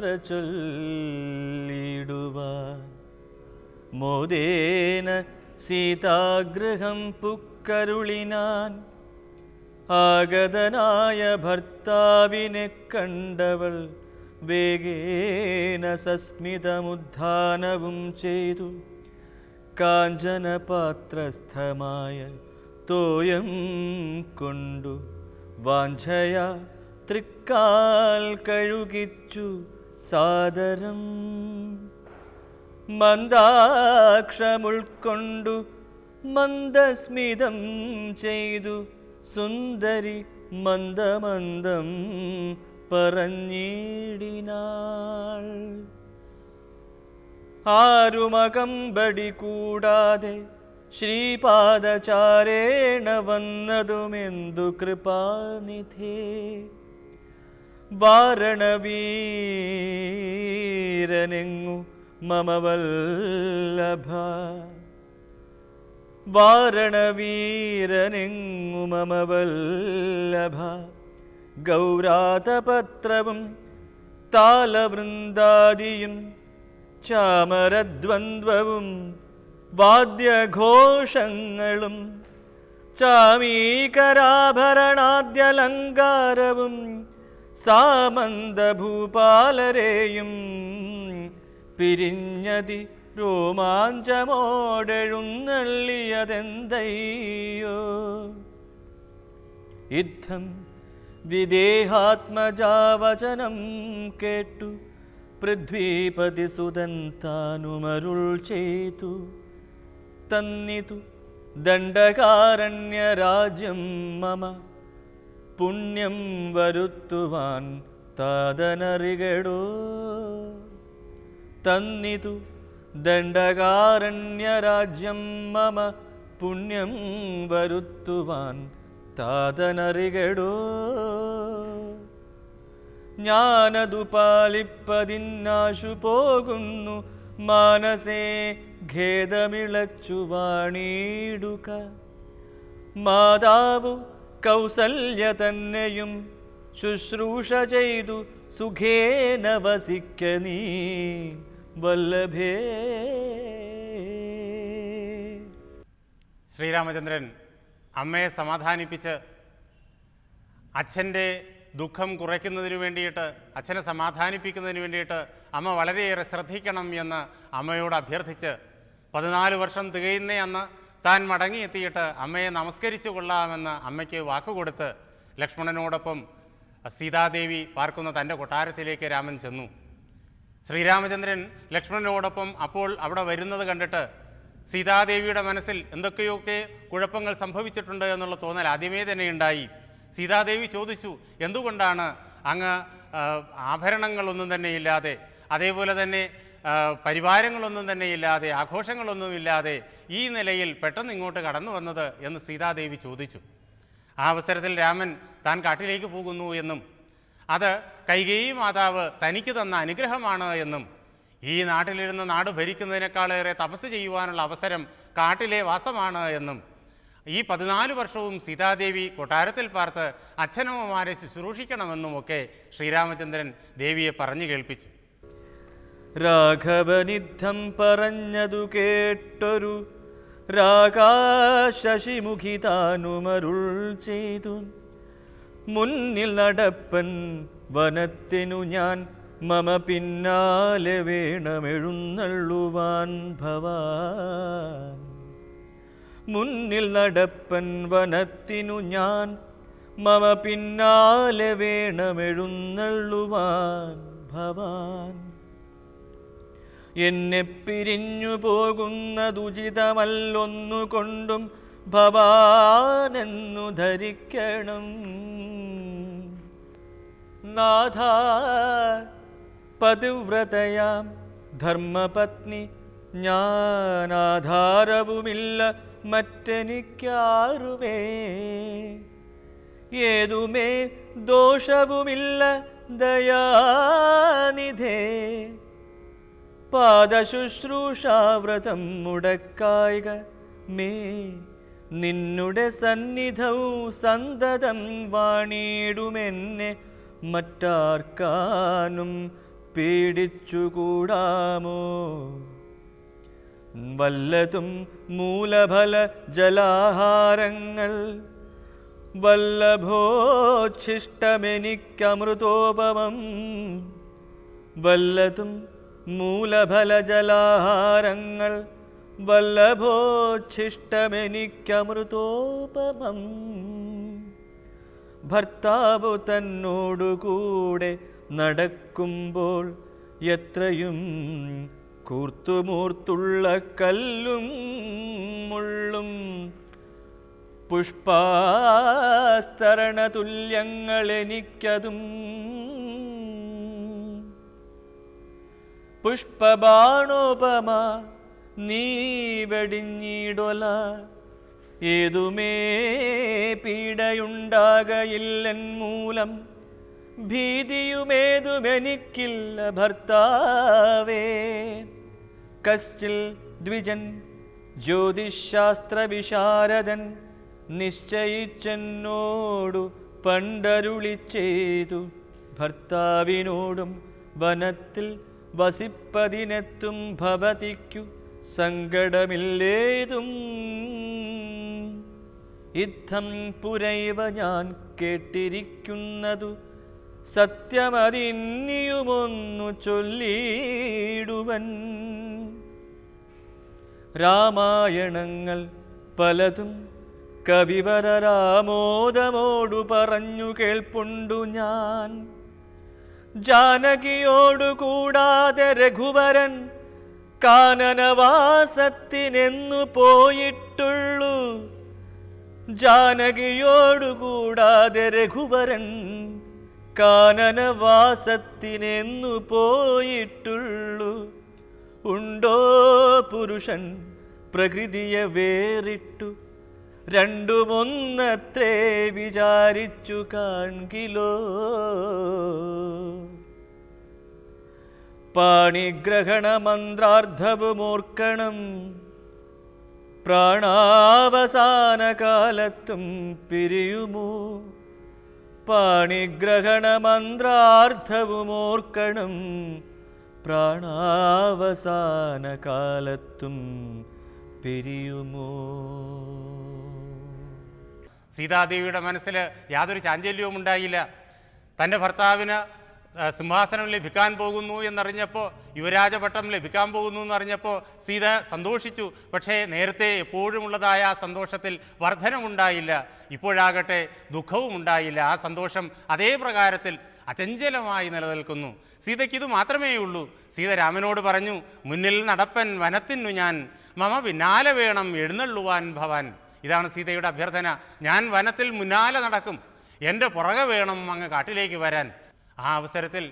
യാത്ര ചൊല്ലിടുവാൻ മോദേന സീതാഗ്രഹം പുക്കരുളിനാൻ ആഗതനായ ഭർത്താവിനെ കണ്ടവൾ വേഗേന സസ്മിതമുദ്ധാനവും ചെയ്തു കാഞ്ചനപാത്രസ്ഥമായ തോയം കൊണ്ടു വാഞ്ചയ തൃക്കാൽ കഴുകിച്ചു സാദരം മന്ദാക്ഷമുൾക്കൊണ്ടു മന്ദസ്മിതം ചെയ്തു സുന്ദരി മന്ദമന്ദം പറഞ്ഞിടിനാൾ. ആരുമകമ്പടി കൂടാതെ ശ്രീപാദചാരേണ വന്നതുമെന്തു കൃപാനിധേ. വാരണവീരനെങ്ങു മമവല്ലഭ. വാരണവീരനെങ്ങു മമവല്ലഭ. ഗൗരാതപത്രവും താലവൃന്ദാദിയും ചാമരദ്വന്ദ്വവും വാദ്യഘോഷങ്ങളും ചാമീകരാഭരണാദ്യലങ്കാരവും സാമന്തഭൂപാലരെയും പിരിഞ്ഞതി രോമാഞ്ചമോടെഴുന്നള്ളിയതെന്തയ്യോ? യുദ്ധം വിദേഹാത്മജാവചനം കേട്ടു പൃഥ്വീപതി സുതൻ താനുമരുൾ ചെയ്തു. തന്നിതു ദണ്ഡകാരണ്യരാജ്യം മമ പുണ്യം വരുത്തുവാൻ താതനറികടോ തന്നിതു ദണ്ഡകാരണ്യരാജ്യം മമ പുണ്യം വരുത്തുവാൻ താതനറികടോ ഞാനതു പാലിപ്പതിന്നാശു പോകുന്നു മാനസേ ഖേദമിളച്ചു വാണിടുക. മാതാവു കൗസല്യ തന്നെയും ശുശ്രൂഷ ചെയ്തു സുഖേന വസിക്ക നീ വല്ലഭേ. ശ്രീരാമചന്ദ്രൻ അമ്മയെ സമാധാനിപ്പിച്ച് അച്ഛന്റെ ദുഃഖം കുറയ്ക്കുന്നതിന് വേണ്ടിയിട്ട് അച്ഛനെ സമാധാനിപ്പിക്കുന്നതിന് വേണ്ടിയിട്ട് അമ്മ വളരെയേറെ ശ്രദ്ധിക്കണം എന്ന് അമ്മയോട് അഭ്യർത്ഥിച്ച് പതിനാല് വർഷം തികയുന്ന അന്ന് താൻ മടങ്ങിയെത്തിയിട്ട് അമ്മയെ നമസ്കരിച്ചു കൊള്ളാമെന്ന് അമ്മയ്ക്ക് വാക്കുകൊടുത്ത് ലക്ഷ്മണനോടൊപ്പം സീതാദേവി പാർക്കുന്ന തന്റെ കൊട്ടാരത്തിലേക്ക് രാമൻ ചെന്നു. ശ്രീരാമചന്ദ്രൻ ലക്ഷ്മണനോടൊപ്പം അപ്പോൾ അവിടെ വരുന്നത് കണ്ടിട്ട് സീതാദേവിയുടെ മനസ്സിൽ എന്തൊക്കെയൊക്കെ കുഴപ്പങ്ങൾ സംഭവിച്ചിട്ടുണ്ട് എന്നുള്ള തോന്നൽ ആദ്യമേ തന്നെ ഉണ്ടായി. സീതാദേവി ചോദിച്ചു എന്തുകൊണ്ടാണ് അങ്ങ് ആഭരണങ്ങളൊന്നും തന്നെ ഇല്ലാതെ അതേപോലെ തന്നെ പരിവാരങ്ങളൊന്നും തന്നെ ഇല്ലാതെ ആഘോഷങ്ങളൊന്നും ഇല്ലാതെ ഈ നിലയിൽ പെട്ടെന്ന് ഇങ്ങോട്ട് കടന്നു വന്നത് എന്ന് സീതാദേവി ചോദിച്ചു. ആ അവസരത്തിൽ രാമൻ താൻ കാട്ടിലേക്ക് പോകുന്നു എന്നും അത് കൈകേയി മാതാവ് തനിക്ക് തന്ന അനുഗ്രഹമാണ് എന്നും ഈ നാട്ടിലിരുന്ന് നാട് ഭരിക്കുന്നതിനേക്കാളേറെ തപസ് ചെയ്യുവാനുള്ള അവസരം കാട്ടിലെ വാസമാണ് എന്നും ഈ പതിനാല് വർഷവും സീതാദേവി കൊട്ടാരത്തിൽ പാർത്ത് അച്ഛനമ്മമാരെ ശുശ്രൂഷിക്കണമെന്നുമൊക്കെ ശ്രീരാമചന്ദ്രൻ ദേവിയെ പറഞ്ഞു കേൾപ്പിച്ചു. രാഘവനിദ്ധം പറഞ്ഞതു കേട്ടൊരു രാകാശശിമുഖി താനുമരുൾ ചെയ്തു. മുന്നിൽ നടപ്പൻ വനത്തിനു ഞാൻ മമ പിന്നാലെ വേണമെഴുന്നള്ളുവാൻ ഭവാൻ. മുന്നിൽ നടപ്പൻ വനത്തിനു ഞാൻ മമ പിന്നാലെ വേണമെഴുന്നള്ളുവാൻ ഭവാൻ. എന്നെ പിരിഞ്ഞു പോകുന്നതുചിതമല്ലൊന്നു കൊണ്ടും ഭവാനെന്നു ധരിക്കണം. നാഥ പതിവ്രതയാം ധർമ്മപത്നി ഞാനാധാരവുമില്ല മറ്റെനിക്കാരുമേ. ഏതുമേ ദോഷവുമില്ല ദയാനിധേ. പാദശുശ്രൂഷാവ്രതം മുടക്കായിക മേ. നിന്നുടെ സന്നിധവും സന്തതം വാണിടുമെന്നെ മറ്റാർക്കാനും പേടിച്ചുകൂടാമോ? വല്ലതും മൂലഫല ജലാഹാരങ്ങൾ വല്ലഭോച്ഛിഷ്ടമെനിക്കമൃതോപമം വല്ലതും മൂലഫല ജലാഹാരങ്ങൾ വല്ലഭോച്ഛിഷ്ടമെനിക്കമൃതോപമം. ഭർത്താവ് തന്നോടുകൂടെ നടക്കുമ്പോൾ എത്രയും കൂർത്തുമൂർത്തുള്ള കല്ലും മുള്ളും പുഷ്പാസ്തരണതുല്യങ്ങളെനിക്കതും പുഷ്പബാണോപമ നീ വെടിഞ്ഞിടൊല. ഏതുമേ പീഡയുണ്ടാകയില്ലൻ മൂലം ഭീതിയുമേതുമെനിക്കില്ല ഭർത്താവേ. കശ്ചിൽ ദ്വിജൻ ജ്യോതിശാസ്ത്രവിശാരദൻ നിശ്ചയിച്ചെന്നോടു പണ്ടരുളി ചെയ്തു ഭർത്താവിനോടും വനത്തിൽ വസിപ്പതിനെത്തും ഭവതിക്കു സങ്കടമില്ലേതും? ഇത്തം പുരൈവ ഞാൻ കേട്ടിരിക്കുന്നതു സത്യമതിന്നിയുമൊന്നു ചൊല്ലിയിടുവൻ. രാമായണങ്ങൾ പലതും കവിവര രാമോദമോടു പറഞ്ഞു കേൾപ്പുണ്ടു ഞാൻ. ജാനകിയോടു കൂടാതെ രഘുവരൻ കാനനവാസത്തിനെന്നു പോയിട്ടുള്ളു. ജാനകിയോടുകൂടാതെ രഘുവരൻ കാനനവാസത്തിനെന്നു പോയിട്ടുള്ളു. ഉണ്ടോ പുരുഷൻ പ്രകൃതിയെ വേറിട്ടു? രണ്ടുമൊന്നത്രേ വിചാരിച്ചു കാൺകിലോ. പാണിഗ്രഹണ പ്രാണാവസാനകാലത്തും പ്രാണാവസാന കാലത്തും പിരിയുമോ. പാണിഗ്രഹണ പ്രാണാവസാനകാലത്തും പ്രാണാവസാന കാലത്തും പിരിയുമോ. സീതാദേവിയുടെ മനസ്സിൽ യാതൊരു ചാഞ്ചല്യവും ഉണ്ടായില്ല തന്റെ ഭർത്താവിന് സിംഹാസനം ലഭിക്കാൻ പോകുന്നു എന്നറിഞ്ഞപ്പോൾ യുവരാജപട്ടം ലഭിക്കാൻ പോകുന്നു എന്നറിഞ്ഞപ്പോൾ സീത സന്തോഷിച്ചു. പക്ഷേ നേരത്തെ എപ്പോഴുമുള്ളതായ ആ സന്തോഷത്തിൽ വർധനമുണ്ടായില്ല. ഇപ്പോഴാകട്ടെ ദുഃഖവും ഉണ്ടായില്ല. ആ സന്തോഷം അതേ പ്രകാരത്തിൽ അചഞ്ചലമായി നിലനിൽക്കുന്നു. സീതയ്ക്ക് ഇത് മാത്രമേ ഉള്ളൂ. സീത രാമനോട് പറഞ്ഞു മുന്നിൽ നടപ്പൻ വനത്തിനു ഞാൻ. മമ പിന്നാലെ വേണം എഴുന്നള്ളുവാൻ ഭവാൻ. ഇതാണ് സീതയുടെ അഭ്യർത്ഥന. ഞാൻ വനത്തിൽ മുന്നാലെ നടക്കും. എന്റെ പുറകെ വേണം അങ്ങ് കാട്ടിലേക്ക് വരാൻ. ആ അവസരത്തിൽ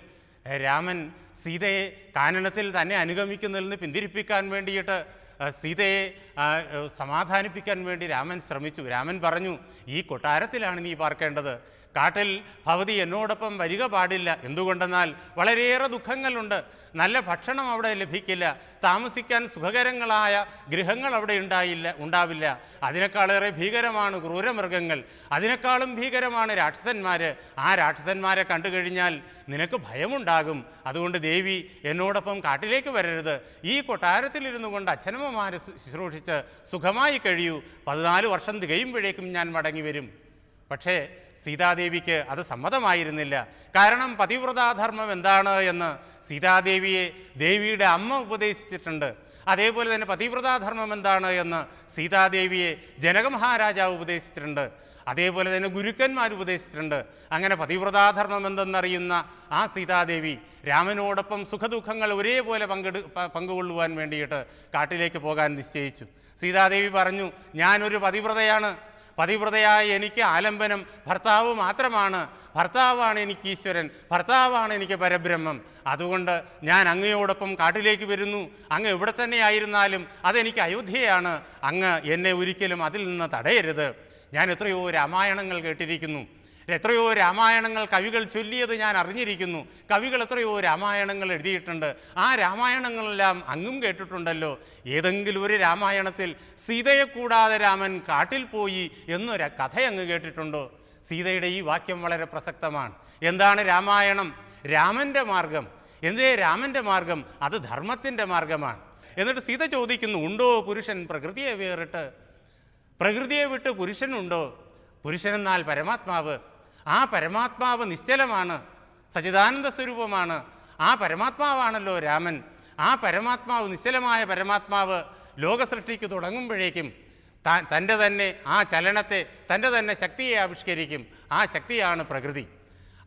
രാമൻ സീതയെ കാനനത്തിൽ തന്നെ അനുഗമിക്കുന്നതിൽ നിന്ന് പിന്തിരിപ്പിക്കാൻ വേണ്ടിയിട്ട് സീതയെ സമാധാനിപ്പിക്കാൻ വേണ്ടി രാമൻ ശ്രമിച്ചു. രാമൻ പറഞ്ഞു ഈ കൊട്ടാരത്തിലാണ് നീ പാർക്കേണ്ടത്. കാട്ടിൽ ഭവതി എന്നോടൊപ്പം വരിക പാടില്ല. എന്തുകൊണ്ടെന്നാൽ വളരെയേറെ ദുഃഖങ്ങളുണ്ട്. നല്ല ഭക്ഷണം അവിടെ ലഭിക്കില്ല. താമസിക്കാൻ സുഖകരങ്ങളായ ഗൃഹങ്ങൾ അവിടെ ഉണ്ടായില്ല ഉണ്ടാവില്ല. അതിനേക്കാളേറെ ഭീകരമാണ് ക്രൂരമൃഗങ്ങൾ. അതിനേക്കാളും ഭീകരമാണ് രാക്ഷസന്മാർ ആ രാക്ഷസന്മാരെ കണ്ടു കഴിഞ്ഞാൽ നിനക്ക് ഭയമുണ്ടാകും. അതുകൊണ്ട് ദേവി എന്നോടൊപ്പം കാട്ടിലേക്ക് വരരുത്. ഈ കൊട്ടാരത്തിലിരുന്നു കൊണ്ട് അച്ഛനമ്മമാരെ ശുശ്രൂഷിച്ച് സുഖമായി കഴിയൂ. പതിനാല് വർഷം തികയുമ്പോഴേക്കും ഞാൻ മടങ്ങി വരും. പക്ഷേ സീതാദേവിക്ക് അത് സമ്മതമായിരുന്നില്ല. കാരണം പതിവ്രതാധർമ്മം എന്താണ് എന്ന് സീതാദേവിയെ ദേവിയുടെ അമ്മ ഉപദേശിച്ചിട്ടുണ്ട്. അതേപോലെ തന്നെ പതിവ്രതാധർമ്മം എന്താണ് എന്ന് സീതാദേവിയെ ജനകമഹാരാജാവ് ഉപദേശിച്ചിട്ടുണ്ട്. അതേപോലെ തന്നെ ഗുരുക്കന്മാർ ഉപദേശിച്ചിട്ടുണ്ട്. അങ്ങനെ പതിവ്രതാധർമ്മം എന്തെന്നറിയുന്ന ആ സീതാദേവി രാമനോടൊപ്പം സുഖദുഃഖങ്ങൾ ഒരേപോലെ പങ്കെടു പങ്കുകൊള്ളുവാൻ വേണ്ടിയിട്ട് കാട്ടിലേക്ക് പോകാൻ നിശ്ചയിച്ചു. സീതാദേവി പറഞ്ഞു ഞാനൊരു പതിവ്രതയാണ്. പതിവ്രതയായ എനിക്ക് ആലംബനം ഭർത്താവ് മാത്രമാണ്. ഭർത്താവാണ് എനിക്ക് ഈശ്വരൻ ഭർത്താവാണ് എനിക്ക് പരബ്രഹ്മം. അതുകൊണ്ട് ഞാൻ അങ്ങയോടൊപ്പം കാട്ടിലേക്ക് വരുന്നു. അങ്ങ് എവിടെ തന്നെ ആയിരുന്നാലും അതെനിക്ക് അയോധ്യയാണ്. അങ്ങ് എന്നെ ഒരിക്കലും അതിൽ നിന്ന് തടയരുത്. ഞാൻ എത്രയോ രാമായണങ്ങൾ കേട്ടിരിക്കുന്നു. എത്രയോ രാമായണങ്ങൾ കവികൾ ചൊല്ലിയത് ഞാൻ അറിഞ്ഞിരിക്കുന്നു. കവികൾ എത്രയോ രാമായണങ്ങൾ എഴുതിയിട്ടുണ്ട്. ആ രാമായണങ്ങളെല്ലാം അങ്ങും കേട്ടിട്ടുണ്ടല്ലോ. ഏതെങ്കിലും ഒരു രാമായണത്തിൽ സീതയെ കൂടാതെ രാമൻ കാട്ടിൽ പോയി എന്നൊരു കഥ അങ്ങ് കേട്ടിട്ടുണ്ടോ? സീതയുടെ ഈ വാക്യം വളരെ പ്രസക്തമാണ്. എന്താണ് രാമായണം? രാമന്റെ മാർഗം. എന്തേ രാമന്റെ മാർഗം? അത് ധർമ്മത്തിന്റെ മാർഗമാണ്. എന്നിട്ട് സീത ചോദിക്കുന്നു ഉണ്ടോ പുരുഷൻ പ്രകൃതിയെ വേറിട്ട്? പ്രകൃതിയെ വിട്ട് പുരുഷനുണ്ടോ പുരുഷനെന്നാൽ പരമാത്മാവ്. ആ പരമാത്മാവ് നിശ്ചലമാണ് സച്ചിദാനന്ദ സ്വരൂപമാണ്. ആ പരമാത്മാവാണല്ലോ രാമൻ. ആ പരമാത്മാവ് നിശ്ചലമായ പരമാത്മാവ് ലോകസൃഷ്ടിക്ക് തുടങ്ങുമ്പോഴേക്കും താൻ തന്റെ തന്നെ ആ ചലനത്തെ തന്റെ തന്നെ ശക്തിയെ ആവിഷ്കരിക്കും. ആ ശക്തിയാണ് പ്രകൃതി.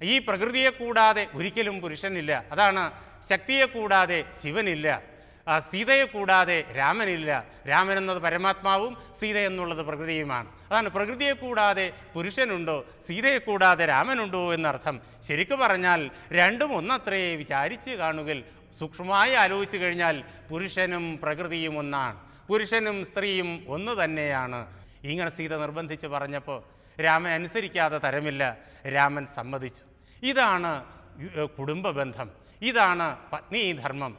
ഈ പ്രകൃതിയെ കൂടാതെ ഒരിക്കലും പുരുഷനില്ല. അതാണ് ശക്തിയെ കൂടാതെ ശിവനില്ല. സീതയെ കൂടാതെ രാമനില്ല. രാമൻ എന്നത് പരമാത്മാവും സീത എന്നുള്ളത് പ്രകൃതിയുമാണ്. അതാണ് പ്രകൃതിയെ കൂടാതെ പുരുഷനുണ്ടോ സീതയെ കൂടാതെ രാമനുണ്ടോ എന്നർത്ഥം. ശരിക്കു പറഞ്ഞാൽ രണ്ടും ഒന്നത്രയെ വിചാരിച്ച് കാണുകിൽ സൂക്ഷ്മമായി ആലോചിച്ചു കഴിഞ്ഞാൽ പുരുഷനും പ്രകൃതിയും ഒന്നാണ്. പുരുഷനും സ്ത്രീയും ഒന്ന് തന്നെയാണ്. ഇങ്ങനെ സീത നിർബന്ധിച്ച് പറഞ്ഞപ്പോൾ രാമൻ അനുസരിക്കാതെ തരമില്ല. രാമൻ സമ്മതിച്ചു. ഇതാണ് കുടുംബ ബന്ധം ഇതാണ് പത്നീധർമ്മം.